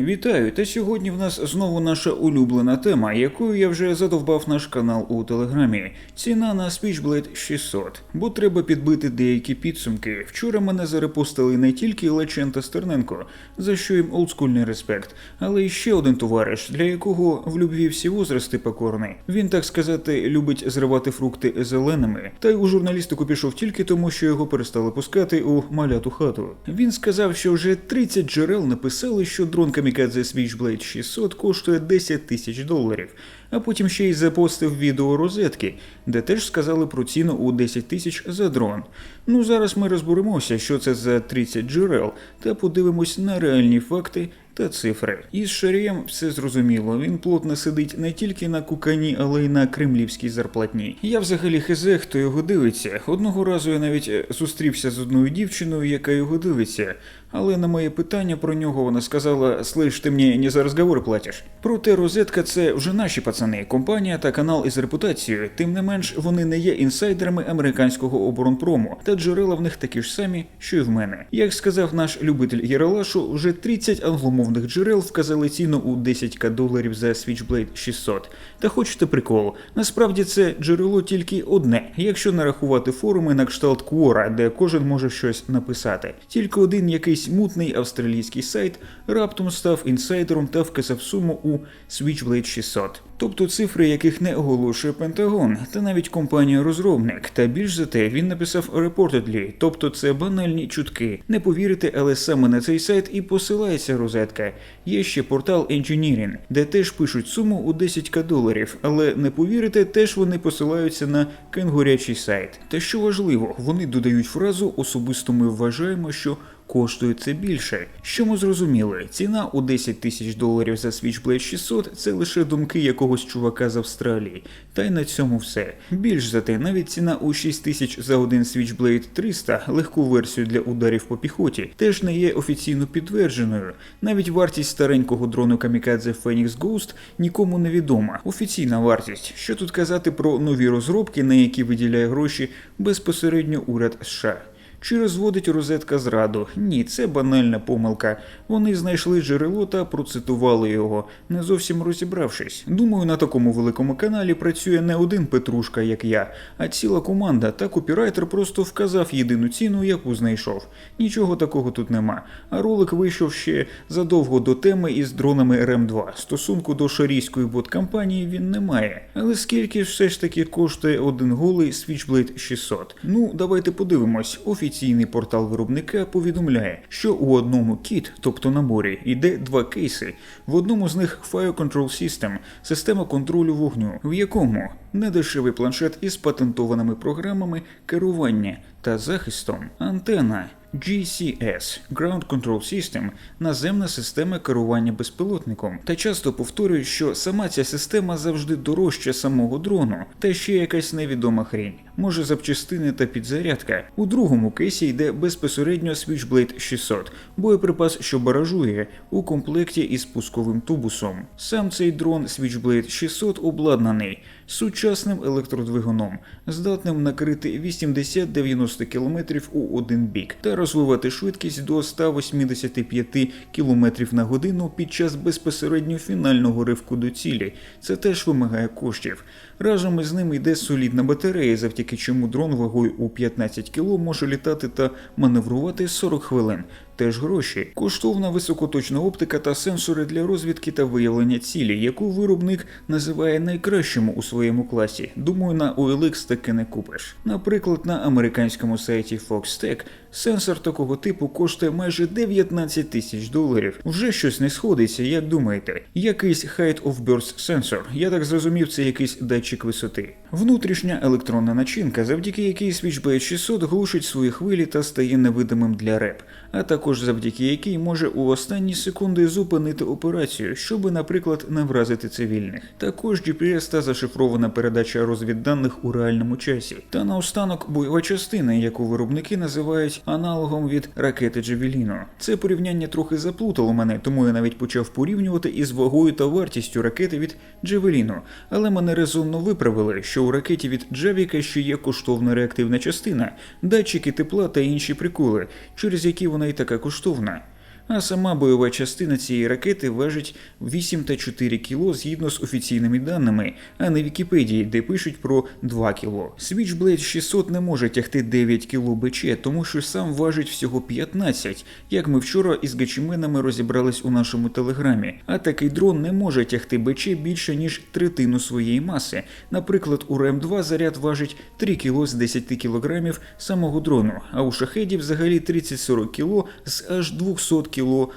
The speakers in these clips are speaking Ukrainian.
Вітаю! Та сьогодні в нас знову наша улюблена тема, якою я вже задовбав наш канал у телеграмі. Ціна на Switchblade 600. Бо треба підбити деякі підсумки. Вчора мене зарепостили не тільки Лечен та Стерненко, за що їм олдскульний респект, але й ще один товариш, для якого в любві всі возрасти покорні. Він, так сказати, любить зривати фрукти зеленими, та й у журналістику пішов тільки тому, що його перестали пускати у маляту хату. Він сказав, що вже 30 джерел написали, що дрон Kamikaze Switchblade 600 коштує 10 тисяч доларів, а потім ще й запостив відео розетки, де теж сказали про ціну у 10 тисяч за дрон. Ну зараз ми розберемося, що це за 30 джерел, та подивимось на реальні факти та цифри. Із Шарієм все зрозуміло. Він плотно сидить не тільки на кукані, але й на кремлівській зарплатні. Я взагалі хезе, хто його дивиться. Одного разу я навіть е, зустрівся з одною дівчиною, яка його дивиться. Але на моє питання про нього вона сказала: Слиш, ти мені не за розговори платиш. Проте розетка це вже наші пацани, компанія та канал із репутацією. Тим не менш, вони не є інсайдерами американського оборонпрому, та джерела в них такі ж самі, що й в мене. Як сказав наш любитель Єралашу, вже 30 англомовних джерел вказали ціну у 10к доларів за Switchblade 600. Та хочете прикол, насправді це джерело тільки одне, якщо нарахувати форуми на кшталт Quora, де кожен може щось написати. Тільки один якийсь мутний австралійський сайт раптом став інсайдером та вказав суму у Switchblade 600. Тобто цифри, яких не оголошує Пентагон, та навіть компанія-розробник. Та більш за те, він написав reportedly, тобто це банальні чутки. Не повірите, але саме на цей сайт і посилається розетка. Є ще портал Engineering, де теж пишуть суму у 10к доларів, але не повірите, теж вони посилаються на кенгурячий сайт. Та що важливо, вони додають фразу особисто ми вважаємо, що коштує це більше. Що ми зрозуміли, ціна у 10 тисяч доларів за Switchblade 600 це лише думки якогось чувака з Австралії. Та й на цьому все. Більш за те, навіть ціна у 6 тисяч за один Switchblade 300, легку версію для ударів по піхоті, теж не є офіційно підтвердженою. Навіть вартість старенького дрону Kamikaze Phoenix Ghost нікому не відома. Офіційна вартість. Що тут казати про нові розробки, на які виділяє гроші безпосередньо уряд США. Чи розводить розетка зраду? Ні, це банальна помилка. Вони знайшли джерело та процитували його, не зовсім розібравшись. Думаю, на такому великому каналі працює не один Петрушка, як я, а ціла команда, та копірайтер просто вказав єдину ціну, яку знайшов. Нічого такого тут нема. А ролик вийшов ще задовго до теми із дронами РМ2. Стосунку до шарійської бот-кампанії він не має. Але скільки все ж таки коштує один голий Switchblade 600? Ну, давайте подивимось. Офіційний портал виробника повідомляє, що у одному кіт, тобто наборі, йде два кейси. В одному з них Fire Control System – система контролю вогню, в якому недешевий планшет із патентованими програмами керування та захистом, антена. GCS – Ground Control System – наземна система керування безпілотником. Та часто повторюють, що сама ця система завжди дорожча самого дрону, та ще якась невідома хрінь. Може запчастини та підзарядка. У другому кейсі йде безпосередньо Switchblade 600, боєприпас, що баражує у комплекті із пусковим тубусом. Сам цей дрон Switchblade 600 обладнаний сучасним електродвигуном, здатним накрити 80-90 км у один бік та розвивати швидкість до 185 км на годину під час безпосередньо фінального ривку до цілі. Це теж вимагає коштів. Разом із ним йде солідна батарея, завдяки чому дрон вагою у 15 кг може літати та маневрувати 40 хвилин. Теж гроші, коштовна високоточна оптика та сенсори для розвідки та виявлення цілі, яку виробник називає найкращому у своєму класі. Думаю, на OLX таки не купиш. Наприклад, на американському сайті Foxtech сенсор такого типу коштує майже 19 тисяч доларів. Вже щось не сходиться, як думаєте? Якийсь Height of Burst сенсор. Я так зрозумів, це якийсь датчик висоти. Внутрішня електронна начинка, завдяки якій Switchblade 600 глушить свої хвилі та стає невидимим для реп, а також завдяки якій може у останні секунди зупинити операцію, щоби, наприклад, не вразити цивільних. Також GPS та зашифрована передача розвідданих у реальному часі. Та наостанок бойова частина, яку виробники називають аналогом від ракети Джавеліно. Це порівняння трохи заплутало мене, тому я навіть почав порівнювати із вагою та вартістю ракети від Джавеліно, але мене резонно виправили, що у ракеті від Джавіка ще є коштовна реактивна частина, датчики тепла та інші приколи, через які вона і така коштовна. А сама бойова частина цієї ракети важить 8 та 4 кг згідно з офіційними даними, а не Вікіпедії, де пишуть про 2 кг. Switchblade 600 не може тягти 9 кг БЧ, тому що сам важить всього 15, як ми вчора із гачіменами розібрались у нашому телеграмі. А такий дрон не може тягти БЧ більше ніж третину своєї маси. Наприклад, у РМ-2 заряд важить 3 кг з 10 кг самого дрону, а у шахеді взагалі 30-40 кг з аж 200 кг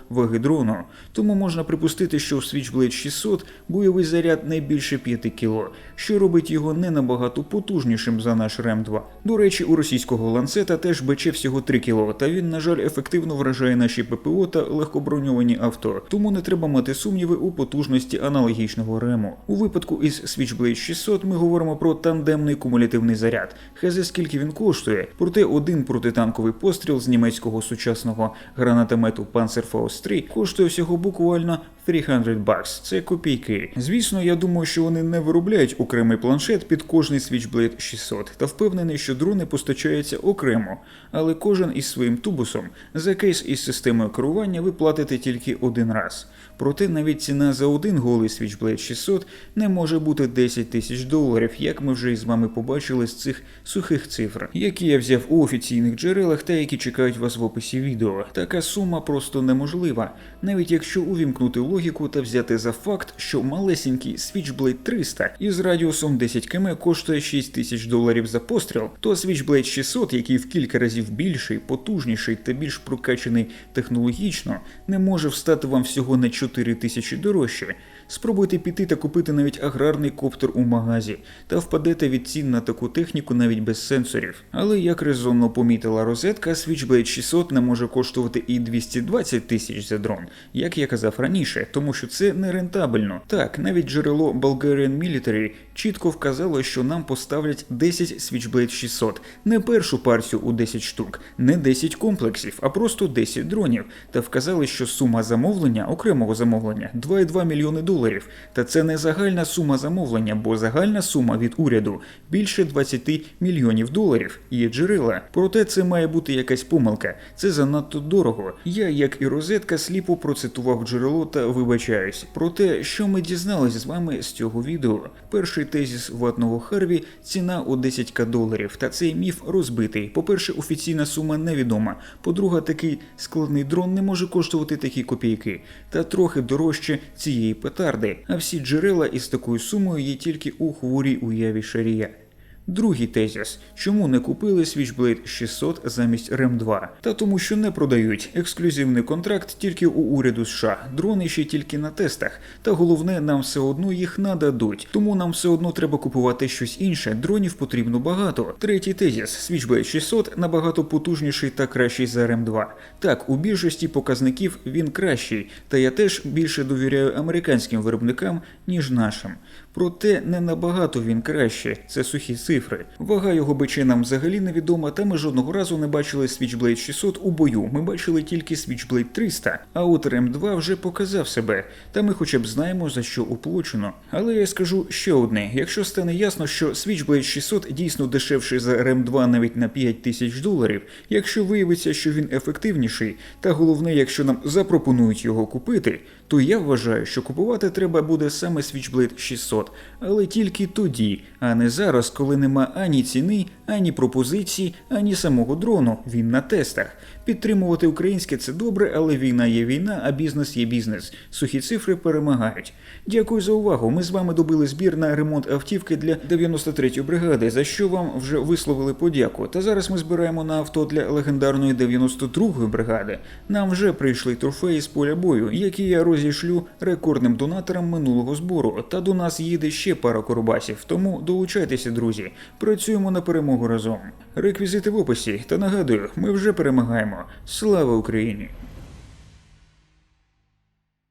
ваги дрону. Тому можна припустити, що у Switchblade 600 бойовий заряд не більше 5 кг, що робить його не набагато потужнішим за наш РМ-2. До речі, у російського ланцета теж БЧ всього 3 кг, та він, на жаль, ефективно вражає наші ППО та легкоброньовані авто, тому не треба мати сумніви у потужності аналогічного РЕМу. У випадку із Switchblade 600 ми говоримо про тандемний кумулятивний заряд. Хз скільки він коштує, проте один протитанковий постріл з німецького сучасного гранатомету Panzerfaust 3 коштує всього буквально 300 бакс. Це копійки. Звісно, я думаю, що вони не виробляють окремий планшет під кожний Switchblade 600, та впевнений, що дрони постачаються окремо, але кожен із своїм тубусом за кейс із системою керування ви платите тільки один раз. Проте навіть ціна за один голий Switchblade 600 не може бути 10 тисяч доларів, як ми вже із вами побачили з цих сухих цифр, які я взяв у офіційних джерелах та які чекають вас в описі відео. Така сума просто неможлива, навіть якщо увімкнути логіку та взяти за факт, що малесенький Switchblade 300 із радіусом 10 км коштує 6 тисяч доларів за постріл, то Switchblade 600, який в кілька разів більший, потужніший та більш прокачаний технологічно, не може встати вам всього на 4 тисячі дорожче. Спробуйте піти та купити навіть аграрний коптер у магазі, та впадете від цін на таку техніку навіть без сенсорів. Але як резонно помітила розетка, Switchblade 600 не може коштувати і 220 тисяч за дрон, як я казав раніше, тому що це не рентабельно. Так, навіть джерело Bulgarian Military чітко вказало, що нам поставлять 10 Switchblade 600, не першу партію у 10 штук, не 10 комплексів, а просто 10 дронів, та вказали, що сума замовлення, окремого замовлення 2,2 мільйони доларів. Та це не загальна сума замовлення, бо загальна сума від уряду більше 20 мільйонів доларів. Є джерела. Проте це має бути якась помилка. Це занадто дорого. Я, як і розетка, сліпо процитував джерело та вибачаюсь. Про те, що ми дізналися з вами з цього відео. Перший тезіс ватного Харві ціна у 10к доларів. Та цей міф розбитий. По-перше, офіційна сума невідома. По-друге, такий складний дрон не може коштувати такі копійки, та трохи дорожче цієї петарди. А всі джерела із такою сумою є тільки у хворій уяві Шарія. Другий тезіс: чому не купили Switchblade 600 замість rem 2 Та тому, що не продають ексклюзивний контракт тільки у уряду США, дрони ще тільки на тестах. Та головне, нам все одно їх нададуть. Тому нам все одно треба купувати щось інше. Дронів потрібно багато. Третій тезіс: Switchblade 600 набагато потужніший та кращий за rem 2 Так, у більшості показників він кращий, та я теж більше довіряю американським виробникам, ніж нашим. Проте не набагато він краще, це сухі цифри. Вага його биче нам взагалі невідома, та ми жодного разу не бачили Switchblade 600 у бою. Ми бачили тільки Switchblade 300, а от RM2 вже показав себе, та ми хоча б знаємо за що оплачено. Але я скажу ще одне: якщо стане ясно, що Switchblade 600 дійсно дешевший за RM2 навіть на 5 тисяч доларів, якщо виявиться, що він ефективніший, та головне, якщо нам запропонують його купити, то я вважаю, що купувати треба буде саме Switchblade 600, але тільки тоді, а не зараз, коли нема ані ціни, ані пропозиції, ані самого дрону. Він на тестах. Підтримувати українське це добре, але війна є війна, а бізнес є бізнес. Сухі цифри перемагають. Дякую за увагу. Ми з вами добили збір на ремонт автівки для 93-ї бригади, за що вам вже висловили подяку. Та зараз ми збираємо на авто для легендарної 92-ї бригади. Нам вже прийшли трофеї з поля бою, які я розішлю рекордним донаторам минулого збору. Та до нас їде ще пара Курбасів, Тому долучайтеся, друзі. Працюємо на перемогу разом. Реквізити в описі. Та нагадую, ми вже перемагаємо. Слава Україні!